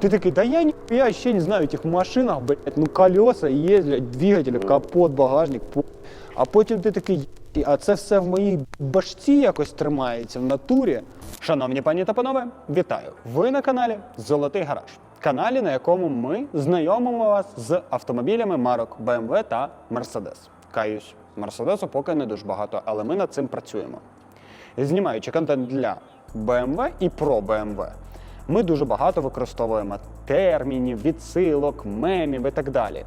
Ты такой, да я, не, я вообще не знаю этих машинах, блядь, ну колеса ездять, двигатель, капот, багажник, а потім ти такий, а це все в моїй башці якось тримається в натурі. Шановні пані та панове, вітаю! Ви на каналі Золотий Гараж. Каналі, на якому ми знайомимо вас з автомобілями марок BMW та Mercedes. Каюсь, Мерседесу поки не дуже багато, але ми над цим працюємо. Знімаючи контент для BMW і про BMW, ми дуже багато використовуємо термінів, відсилок, мемів і так далі.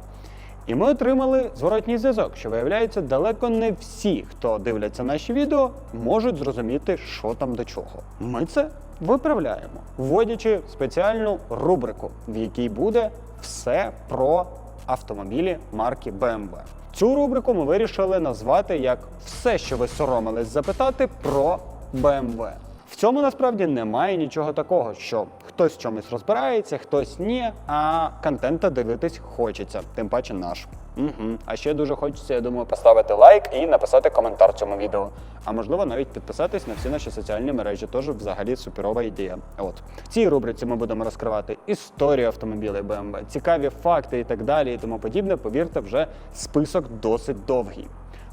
І ми отримали зворотній зв'язок, що виявляється, далеко не всі, хто дивляться наші відео, можуть зрозуміти, що там до чого. Ми це виправляємо, вводячи спеціальну рубрику, в якій буде все про автомобілі марки BMW. Цю рубрику ми вирішили назвати як все, що ви соромились запитати про BMW. В цьому насправді немає нічого такого, що хтось в чомусь розбирається, хтось ні, а контента дивитись хочеться, тим паче наш. Угу. А ще дуже хочеться, я думаю, поставити лайк і написати коментар цьому відео. А можливо, навіть підписатись на всі наші соціальні мережі. Тож взагалі суперова ідея. От в цій рубриці ми будемо розкривати історію автомобілів BMW, цікаві факти і так далі, і тому подібне. Повірте, вже список досить довгий.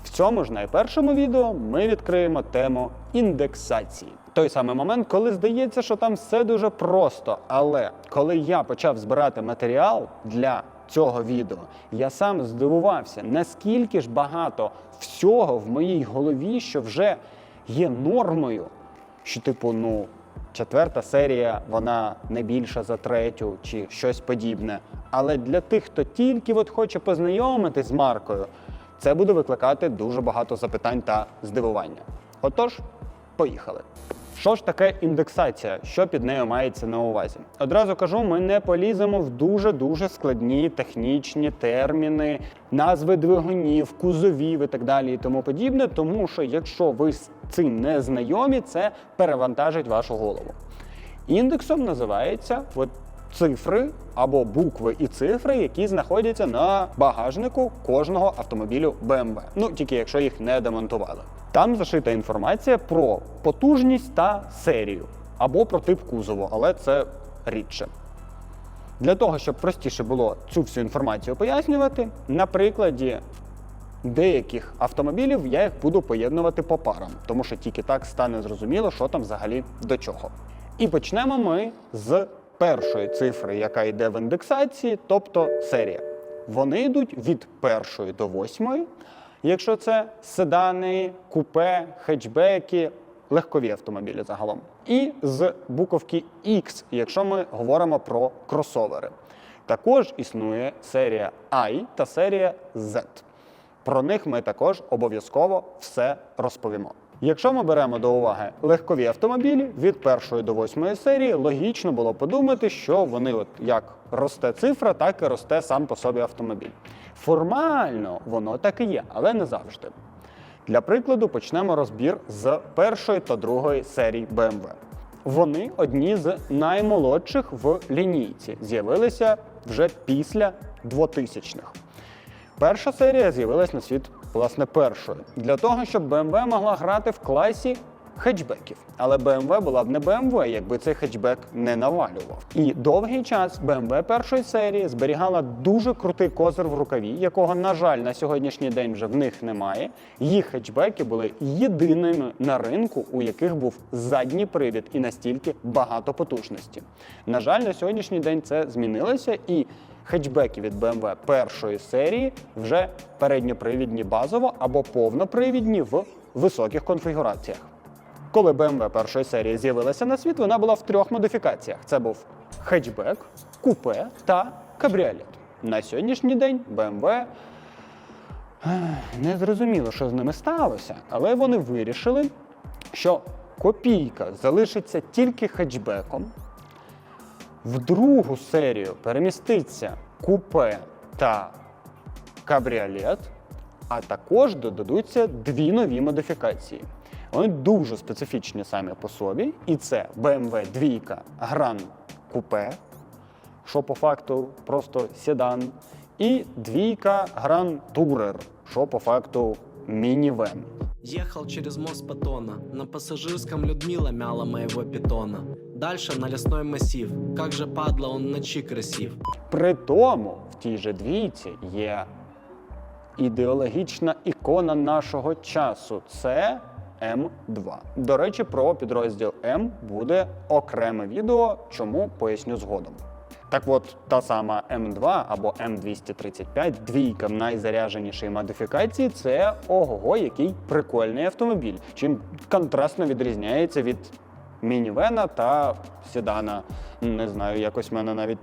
В цьому ж найпершому відео ми відкриємо тему індексації. Той самий момент, коли здається, що там все дуже просто. Але коли я почав збирати матеріал для цього відео, я сам здивувався, наскільки ж багато всього в моїй голові, що вже є нормою, що, типу, ну. Четверта серія, вона не більша за третю чи щось подібне. Але для тих, хто тільки от хоче познайомитись з маркою, це буде викликати дуже багато запитань та здивування. Отож, поїхали. Що ж таке індексація? Що під нею мається на увазі? Одразу кажу, ми не поліземо в дуже дуже складні технічні терміни, назви двигунів, кузовів і так далі, і тому подібне. Тому що якщо ви з цим не знайомі, це перевантажить вашу голову. Індексом називається от цифри або букви і цифри, які знаходяться на багажнику кожного автомобілю BMW. Ну тільки якщо їх не демонтували. Там зашита інформація про потужність та серію або про тип кузову, але це рідше. Для того, щоб простіше було цю всю інформацію пояснювати, на прикладі деяких автомобілів я їх буду поєднувати по парам, тому що тільки так стане зрозуміло, що там взагалі до чого. І почнемо ми з першої цифри, яка йде в індексації, тобто серія. Вони йдуть від першої до восьмої, якщо це седани, купе, хетчбеки, легкові автомобілі загалом. І з буковки X, якщо ми говоримо про кросовери. Також існує серія I та серія Z. Про них ми також обов'язково все розповімо. Якщо ми беремо до уваги легкові автомобілі від першої до восьмої серії, логічно було подумати, що вони, от як росте цифра, так і росте сам по собі автомобіль. Формально воно так і є, але не завжди. Для прикладу почнемо розбір з першої та другої серій BMW. Вони одні з наймолодших в лінійці, з'явилися вже після 2000-х. Перша серія з'явилась на світ власне першою для того, щоб BMW могла грати в класі хетчбеків. Але BMW була б не BMW, якби цей хетчбек не навалював. І довгий час BMW першої серії зберігала дуже крутий козир в рукаві, якого, на жаль, на сьогоднішній день вже в них немає. Їх хетчбеки були єдиними на ринку, у яких був задній привід і настільки багато потужності. На жаль, на сьогоднішній день це змінилося і. Хетчбеки від BMW першої серії вже передньопривідні базово або повнопривідні в високих конфігураціях. Коли BMW першої серії з'явилася на світ, вона була в трьох модифікаціях: це був хетчбек, купе та кабріолет. На сьогоднішній день BMW ех, не зрозуміло, що з ними сталося, але вони вирішили, що копійка залишиться тільки хетчбеком. В другу серію переміститься купе та кабріолет, а також додадуться дві нові модифікації. Вони дуже специфічні самі по собі, і це BMW 2 Grand Coupe, що по факту просто седан, і двійка Grand Tourer, що по факту мінівен. Ехал через мост Патона. На пассажирском Людмила мяла моего питона. Дальше на лесной массив. Как же падла он в ночи красив. При тому в тій же двійці є ідеологічна ікона нашого часу. Це М2. До речі, про підрозділ М буде окреме відео, чому поясню згодом. Так от, та сама М2 або М235, двійка в найзаряженішій модифікації, це ого, який прикольний автомобіль. Чим контрастно відрізняється від мінівена та седана. Не знаю, якось в мене навіть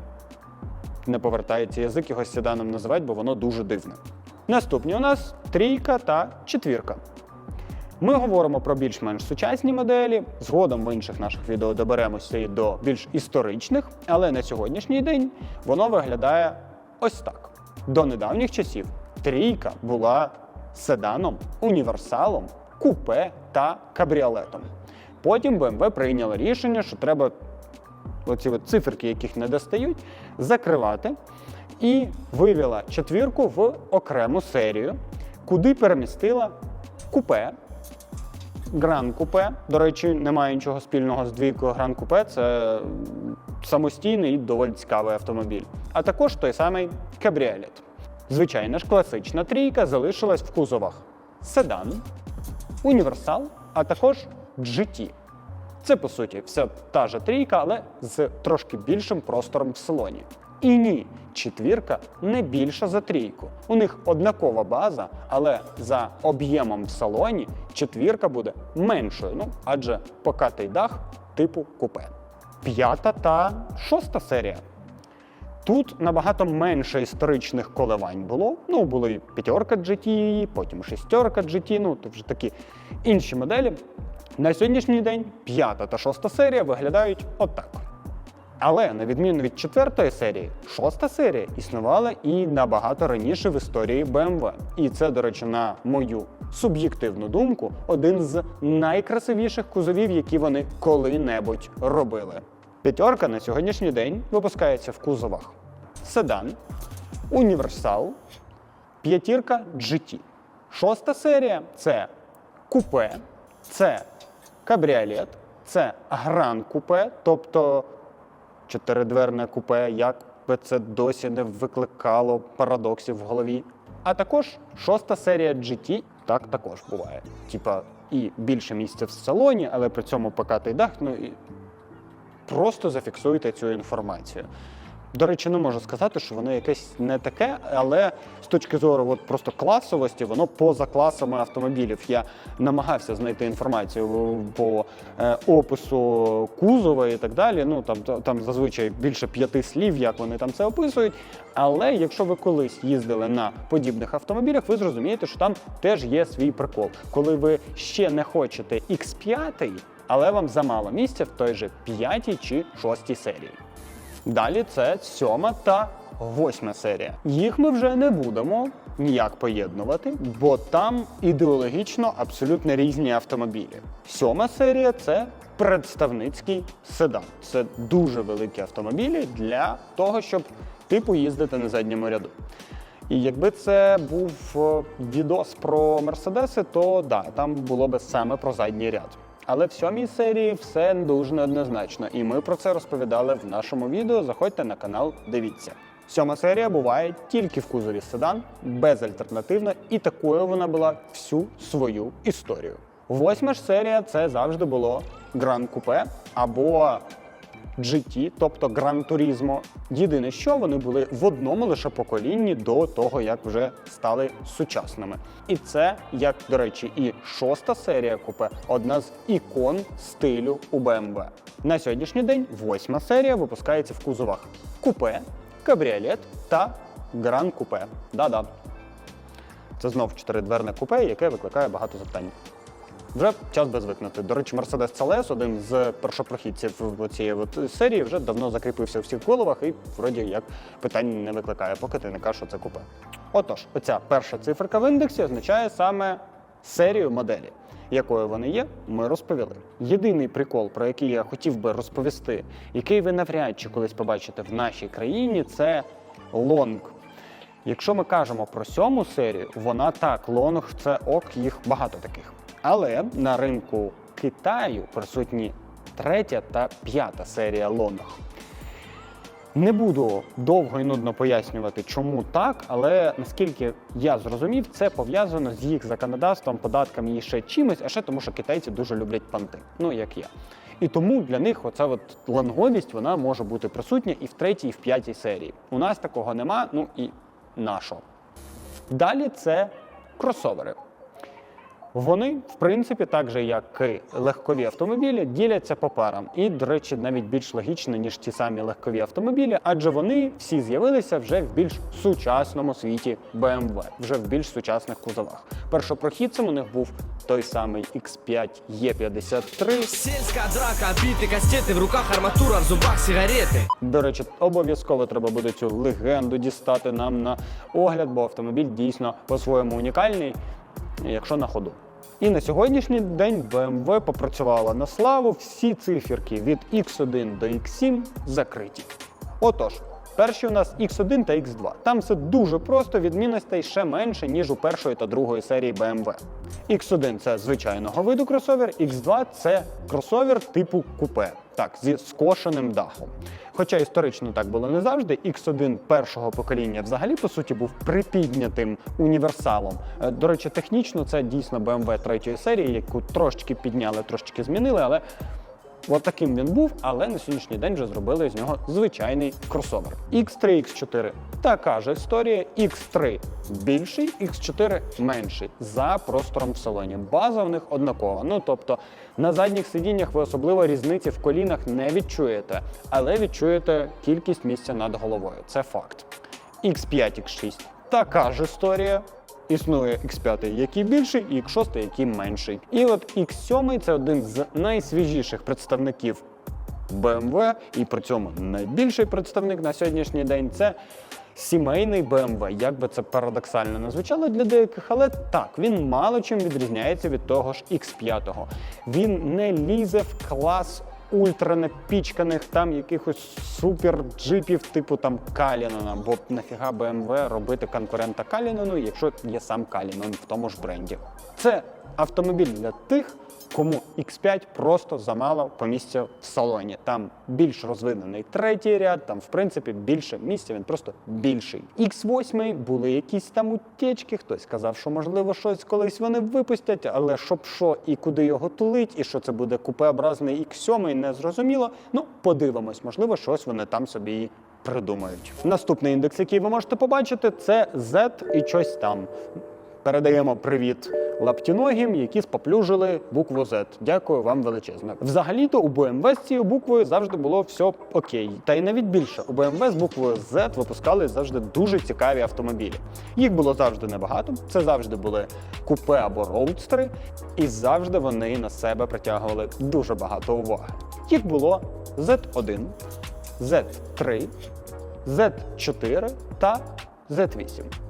не повертається язик його седаном називати, бо воно дуже дивне. Наступні у нас трійка та четвірка. Ми говоримо про більш-менш сучасні моделі. Згодом в інших наших відео доберемося і до більш історичних, але на сьогоднішній день воно виглядає ось так. До недавніх часів трійка була седаном, універсалом, купе та кабріолетом. Потім BMW прийняла рішення, що треба оці от циферки, яких не достають, закривати. І вивела четвірку в окрему серію, куди перемістила купе. Гран Купе. До речі, немає нічого спільного з двійкою Гран Купе. Це самостійний і доволі цікавий автомобіль. А також той самий кабріолет. Звичайна ж класична трійка залишилась в кузовах седан, універсал, а також GT. Це по суті вся та ж трійка, але з трошки більшим простором в салоні. І ні, четвірка не більша за трійку. У них однакова база, але за об'ємом в салоні четвірка буде меншою. Ну адже покатий дах типу купе. П'ята та шоста серія. Тут набагато менше історичних коливань було. Ну, були п'ятерка GT, потім шестерка GT, ну це вже такі інші моделі. На сьогоднішній день п'ята та шоста серія виглядають отак. Але на відміну від четвертої серії, шоста серія існувала і набагато раніше в історії BMW. І це, до речі, на мою суб'єктивну думку, один з найкрасивіших кузовів, які вони коли-небудь робили. П'ятерка на сьогоднішній день випускається в кузовах седан, універсал, п'ятірка GT. Шоста серія це купе, це кабріолет, це гран купе, тобто чотиридверне купе, як би це досі не викликало парадоксів в голові. А також шоста серія GT, так також буває. Типа і більше місця в салоні, але при цьому покатий дах. Ну і просто зафіксуйте цю інформацію. До речі, не можу сказати, що воно якесь не таке, але з точки зору от просто класовості, воно поза класами автомобілів. Я намагався знайти інформацію по е, опису кузова і так далі. Ну там, там зазвичай більше п'яти слів, як вони там це описують. Але якщо ви колись їздили на подібних автомобілях, ви зрозумієте, що там теж є свій прикол. Коли ви ще не хочете X5, але вам замало місця в той же п'ятій чи шостій серії. Далі це сьома та восьма серія. Їх ми вже не будемо ніяк поєднувати, бо там ідеологічно абсолютно різні автомобілі. Сьома серія це представницький седан. Це дуже великі автомобілі для того, щоб типу їздити на задньому ряду. І якби це був е, відос про мерседеси, то да, там було би саме про задній ряд. Але в сьомій серії все дуже неоднозначно, і ми про це розповідали в нашому відео. Заходьте на канал, дивіться. Сьома серія буває тільки в кузові седан, безальтернативна, і такою вона була всю свою історію. Восьма ж серія це завжди було Гран Купе або GT, тобто Гран Турізмо. Єдине, що вони були в одному лише поколінні до того, як вже стали сучасними. І це, як до речі, і шоста серія купе одна з ікон стилю у BMW. На сьогоднішній день восьма серія випускається в кузовах купе, кабріолет та Гран Купе. Да-да. Це знов чотиридверне купе, яке викликає багато запитань. Вже час би звикнути. До речі, Mercedes CLS, один з першопрохідців цієї серії, вже давно закріпився у всіх головах і вроді як питань не викликає, поки ти не кажеш, що це купе. Отож, оця перша циферка в індексі означає саме серію моделі. Якою вони є, ми розповіли. Єдиний прикол, про який я хотів би розповісти, який ви навряд чи колись побачите в нашій країні, це лонг. Якщо ми кажемо про сьому серію, вона так, лонг це ок, їх багато таких. Але на ринку Китаю присутні третя та п'ята серія лонг. Не буду довго і нудно пояснювати, чому так, але наскільки я зрозумів, це пов'язано з їх законодавством, податками і ще чимось, а ще тому, що китайці дуже люблять панти, ну як я. І тому для них оця от ланговість вона може бути присутня і в третій, і в п'ятій серії. У нас такого нема, ну і нашо. Далі це кросовери. Вони, в принципі, так же, як і легкові автомобілі, діляться по парам. І, до речі, навіть більш логічно, ніж ті самі легкові автомобілі, адже вони всі з'явилися вже в більш сучасному світі BMW, вже в більш сучасних кузовах. Першопрохідцем у них був той самий X5 E53. Сельская драка, биты кастеты, в руках арматура, в зубах сигареты. До речі, обов'язково треба буде цю легенду дістати нам на огляд, бо автомобіль дійсно по-своєму унікальний, якщо на ходу. І на сьогоднішній день BMW попрацювала на славу. Всі циферки від X1 до X7 закриті. Отож, перші у нас X1 та X2. Там все дуже просто, відмінностей ще менше, ніж у першої та другої серії BMW. X1 це звичайного виду кросовер, X2 це кросовер типу купе, так, зі скошеним дахом. Хоча історично так було не завжди, X1 першого покоління взагалі по суті був припіднятим універсалом. Е, До речі, технічно це дійсно BMW третьої серії, яку трошечки підняли, трошечки змінили, але От таким він був, але на сьогоднішній день вже зробили з нього звичайний кросовер. X3, X4 така ж історія. X3 більший, X4 менший за простором в салоні. База в них однакова. Ну тобто на задніх сидіннях ви особливо різниці в колінах не відчуєте, але відчуєте кількість місця над головою. Це факт. X5, X6 така ж історія. Існує X5, який більший, і X6, який менший. І от X7 це один з найсвіжіших представників BMW, і при цьому найбільший представник на сьогоднішній день це сімейний BMW. Як би це парадоксально не звучало для деяких, але так, він мало чим відрізняється від того ж X5. Він не лізе в клас ультранапічканих там якихось супер джипів, типу там Калінона, бо нафіга BMW робити конкурента Калінону, якщо є сам Калінон в тому ж бренді. Це автомобіль для тих, кому X5 просто замало по місця в салоні. Там більш розвинений третій ряд, там в принципі більше місця, він просто більший. X8 були якісь там утечки, хтось сказав, що можливо щось колись вони випустять, але щоб що і куди його тулить, і що це буде купеобразний X7, не зрозуміло. Ну, подивимось, можливо, щось вони там собі придумають. Наступний індекс, який ви можете побачити, це Z і щось там. Передаємо привіт лаптіногім, які споплюжили букву Z. Дякую вам величезно. Взагалі-то у BMW з цією буквою завжди було все окей. Та й навіть більше. У BMW з буквою Z випускали завжди дуже цікаві автомобілі. Їх було завжди небагато. Це завжди були купе або роудстери, і завжди вони на себе притягували дуже багато уваги. Їх було Z1, Z3, Z4 та Z8.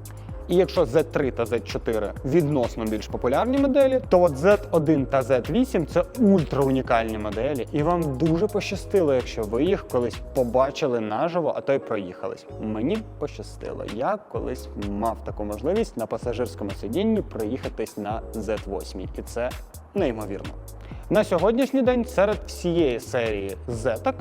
І якщо Z3 та Z4 відносно більш популярні моделі, то от Z1 та Z8 це ультра унікальні моделі, і вам дуже пощастило, якщо ви їх колись побачили наживо, а то й проїхались. Мені пощастило. Я колись мав таку можливість на пасажирському сидінні проїхатись на Z8, і це неймовірно. На сьогоднішній день серед всієї серії Z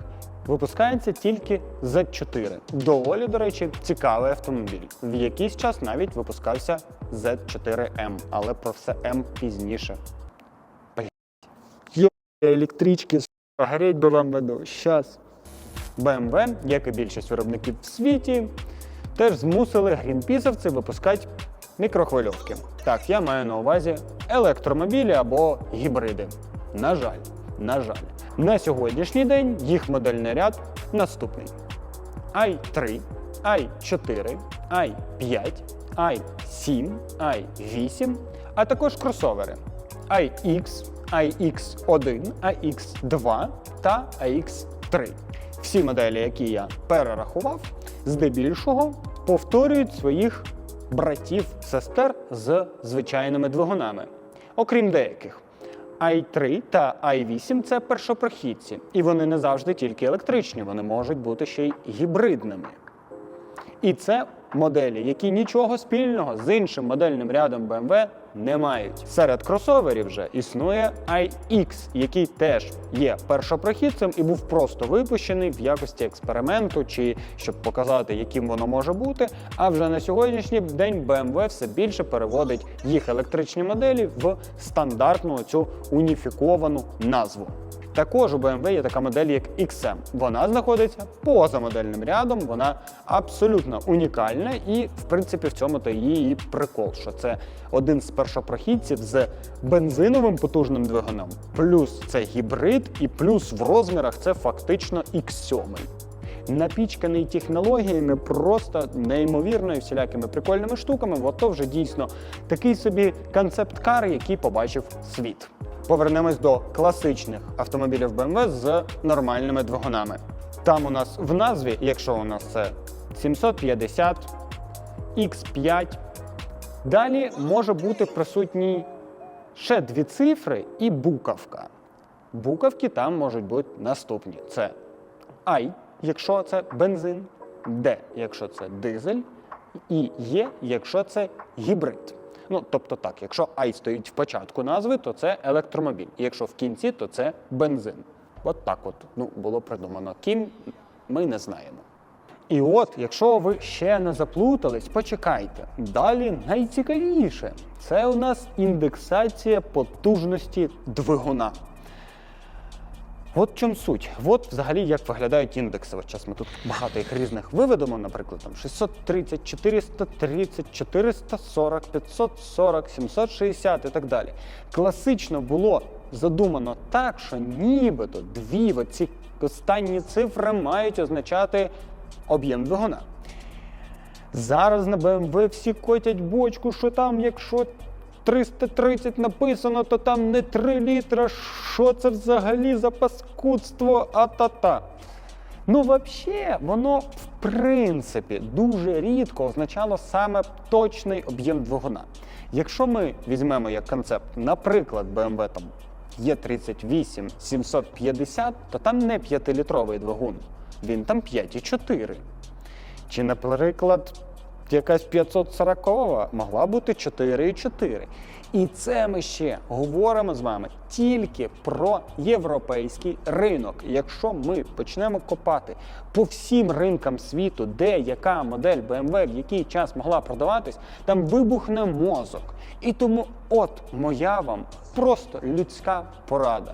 випускається тільки Z4. Доволі, до речі, цікавий автомобіль. В якийсь час навіть випускався Z4M, але про все М пізніше. Блядь. Йо, електрички, сука, гореть би вам в аду. Щас. BMW, як і більшість виробників в світі, теж змусили грінпісовці випускати мікрохвильовки. Так, я маю на увазі електромобілі або гібриди. На жаль, на жаль. На сьогоднішній день їх модельний ряд наступний: i3, i4, i5, i7, i8, а також кросовери iX, iX1, iX2 та iX3. Всі моделі, які я перерахував, здебільшого повторюють своїх братів-сестер з звичайними двигунами, окрім деяких. I3 та i8 це першопрохідці, і вони не завжди тільки електричні, вони можуть бути ще й гібридними. І це моделі, які нічого спільного з іншим модельним рядом BMW не мають. Серед кросоверів вже існує iX, який теж є першопрохідцем і був просто випущений в якості експерименту, чи щоб показати, яким воно може бути. А вже на сьогоднішній день BMW все більше переводить їх електричні моделі в стандартну цю уніфіковану назву. Також у BMW є така модель, як XM. Вона знаходиться поза модельним рядом, вона абсолютно унікальна, і в принципі в цьому то її прикол, що це один з першопрохідців з бензиновим потужним двигуном, плюс це гібрид, і плюс в розмірах це фактично X7 напічканий технологіями, просто неймовірною всілякими прикольними штуками. От то вже дійсно такий собі концепт-кар, який побачив світ. Повернемось до класичних автомобілів BMW з нормальними двигунами. Там у нас в назві, якщо у нас це 750, X5, далі може бути присутній ще дві цифри і буковка. Буковки там можуть бути наступні: це I, якщо це бензин, D, якщо це дизель, і Є, якщо це гібрид. Ну, тобто так, якщо I стоїть в початку назви, то це електромобіль. Якщо в кінці, то це бензин. От так от ну, було придумано. Ким ми не знаємо. І от, якщо ви ще не заплутались, почекайте. Далі найцікавіше це у нас індексація потужності двигуна. От в чому суть. От взагалі як виглядають індекси. От зараз ми тут багато їх різних виведемо, наприклад, там 630, 430, 440, 540, 760 і так далі. Класично було задумано так, що нібито дві оці останні цифри мають означати об'єм двигуна. Зараз на BMW всі котять бочку, що там, якщо 330 написано, то там не 3 літра. Що це взагалі за паскудство? А-та-та. Ну, взагалі, воно в принципі дуже рідко означало саме точний об'єм двигуна. Якщо ми візьмемо як концепт, наприклад, BMW там Е38 750, то там не 5-літровий двигун, він там 5,4. Чи, наприклад, якась 540 могла бути 4,4. І це ми ще говоримо з вами тільки про європейський ринок. Якщо ми почнемо копати по всім ринкам світу, де яка модель BMW в який час могла продаватись, там вибухне мозок. І тому, от моя вам просто людська порада.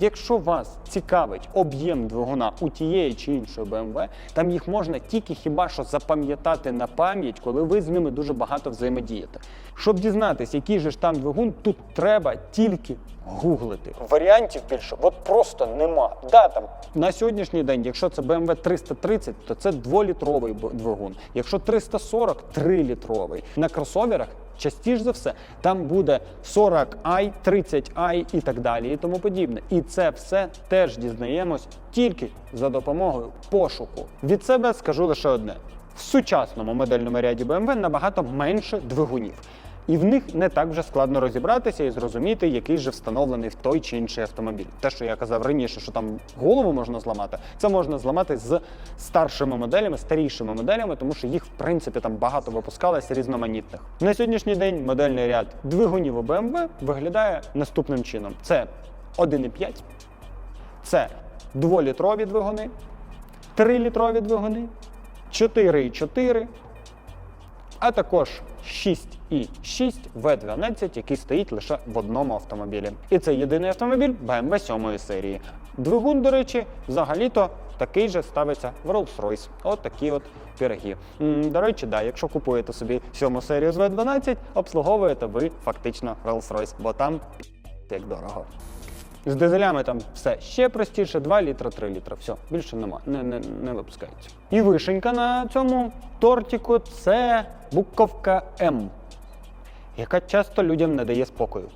Якщо вас цікавить об'єм двигуна у тієї чи іншої BMW, там їх можна тільки хіба що запам'ятати на пам'ять, коли ви з ними дуже багато взаємодієте. Щоб дізнатися, який же ж там двигун, тут треба тільки гуглити. Варіантів більше от просто нема. Да, там на сьогоднішній день, якщо це BMW 330, то це 2-літровий двигун. Якщо 340 – 3-літровий. На кросоверах частіше за все там буде 40i, 30i і так далі, і тому подібне. І це все теж дізнаємось тільки за допомогою пошуку. Від себе скажу лише одне: в сучасному модельному ряді BMW набагато менше двигунів. І в них не так вже складно розібратися і зрозуміти, який же встановлений в той чи інший автомобіль. Те, що я казав раніше, що там голову можна зламати, це можна зламати з старшими моделями, старішими моделями, тому що їх в принципі там багато випускалося різноманітних. На сьогоднішній день модельний ряд двигунів у BMW виглядає наступним чином: це 1,5, це 2-літрові двигуни, 3-літрові двигуни, 4,4, а також 6,6 V12, який стоїть лише в одному автомобілі. І це єдиний автомобіль BMW 7 серії. Двигун, до речі, взагалі-то такий же ставиться в Rolls-Royce. От такі от пироги. До речі, да, якщо купуєте собі 7 серію з V12, обслуговуєте ви фактично Rolls-Royce, бо там як дорого. З дизелями там все ще простіше, 2 літра, 3 літра. Все, більше нема, не, не, не випускається. І вишенька на цьому тортику це буковка М, яка часто людям не дає спокою.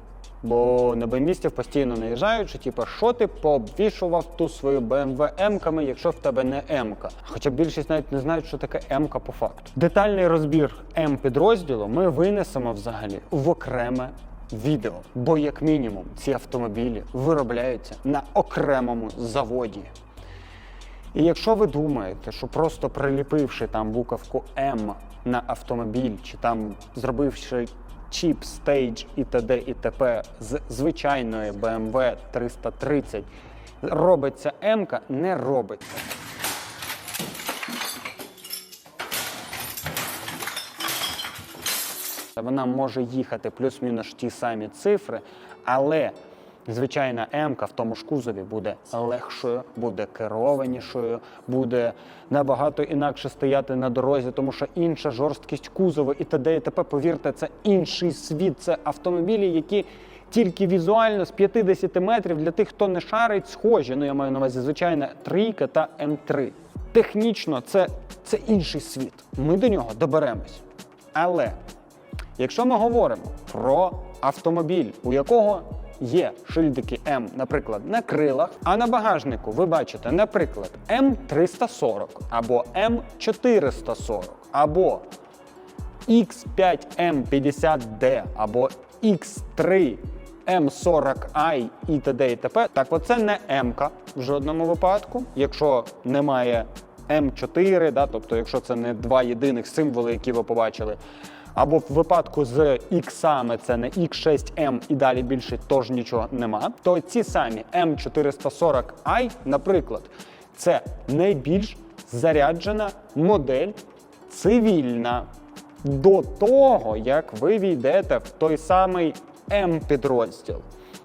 Бо на бембістів постійно наїжджають, що типу, що ти пообвішував ту свою BMW М-ками, якщо в тебе не М-ка. Хоча більшість навіть не знають, що таке М-ка по факту. Детальний розбір М-підрозділу ми винесемо взагалі в окреме відео. Бо, як мінімум, ці автомобілі виробляються на окремому заводі. І якщо ви думаєте, що просто приліпивши там буковку М на автомобіль, чи там зробивши чіп, стейдж і т.д. і т.п. з звичайної BMW 330 робиться М-ка, не робиться. Вона може їхати плюс-мінус ті самі цифри, але звичайна М-ка в тому ж кузові буде легшою, буде керованішою, буде набагато інакше стояти на дорозі, тому що інша жорсткість кузову і т.д. і т.п. Повірте, це інший світ. Це автомобілі, які тільки візуально з 50 метрів для тих, хто не шарить, схожі. Ну я маю на увазі звичайна трійка та М3. Технічно це, це інший світ. Ми до нього доберемось. Але Якщо ми говоримо про автомобіль, у якого є шильдики М, наприклад, на крилах, а на багажнику ви бачите, наприклад, М340 або М440, або X5M50D або X3 M40i і т.д. і т.п. Так, оце не М в жодному випадку, якщо немає М4, да, тобто якщо це не два єдиних символи, які ви побачили. Або в випадку з іксами це не X6M і далі більше теж нічого нема, то ці самі M440i, наприклад, це найбільш заряджена модель цивільна до того, як ви війдете в той самий М-підрозділ.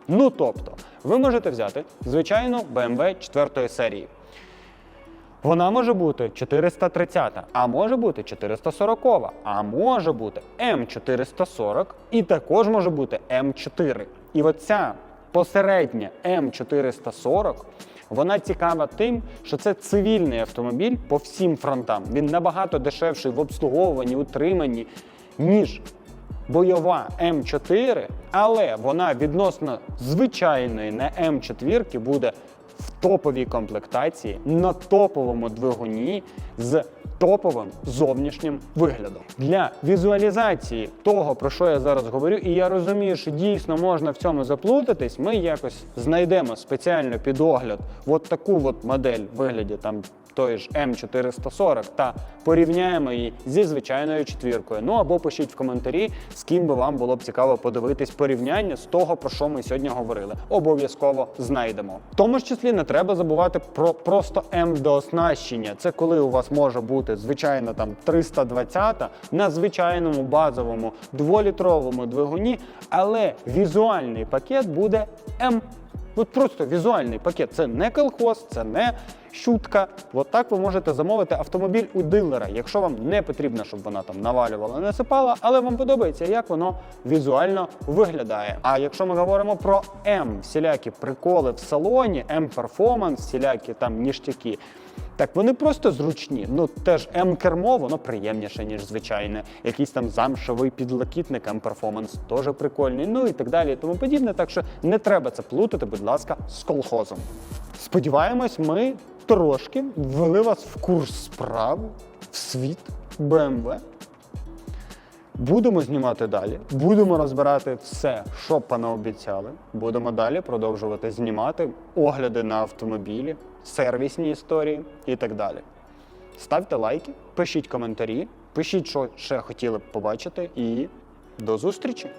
Ну тобто, ви можете взяти звичайну BMW 4 серії. Вона може бути 430, а може бути 440, а може бути М440 і також може бути М4. І оця посередня М440, вона цікава тим, що це цивільний автомобіль по всім фронтам. Він набагато дешевший в обслуговуванні, утриманні, ніж бойова М4, але вона відносно звичайної не М4 буде в топовій комплектації на топовому двигуні з топовим зовнішнім виглядом. Для візуалізації того, про що я зараз говорю, і я розумію, що дійсно можна в цьому заплутатись, ми якось знайдемо спеціально під огляд от таку от модель в вигляді там тої ж М440 та порівняємо її зі звичайною четвіркою. Ну або пишіть в коментарі, з ким би вам було б цікаво подивитись порівняння з того, про що ми сьогодні говорили. Обов'язково знайдемо. В тому ж числі не треба забувати про просто М дооснащення. Це коли у вас може бути звичайно там 320 на звичайному базовому дволітровому двигуні, але візуальний пакет буде М. От просто візуальний пакет. Це не колхоз, це не щутка. От так ви можете замовити автомобіль у дилера, якщо вам не потрібно, щоб вона там навалювала, насипала, але вам подобається, як воно візуально виглядає. А якщо ми говоримо про М, всілякі приколи в салоні, М перформанс, всілякі там ніштяки. Так вони просто зручні. Ну теж М-кермо, воно приємніше, ніж звичайне. Якийсь там замшевий підлокітник, М-перформанс теж прикольний. Ну і так далі, і тому подібне. Так що не треба це плутати, будь ласка, з колхозом. Сподіваємось, ми трошки ввели вас в курс справ, в світ BMW. Будемо знімати далі, будемо розбирати все, що понаобіцяли. Будемо далі продовжувати знімати огляди на автомобілі, сервісні історії і так далі. Ставте лайки, пишіть коментарі, пишіть, що ще хотіли б побачити, і до зустрічі!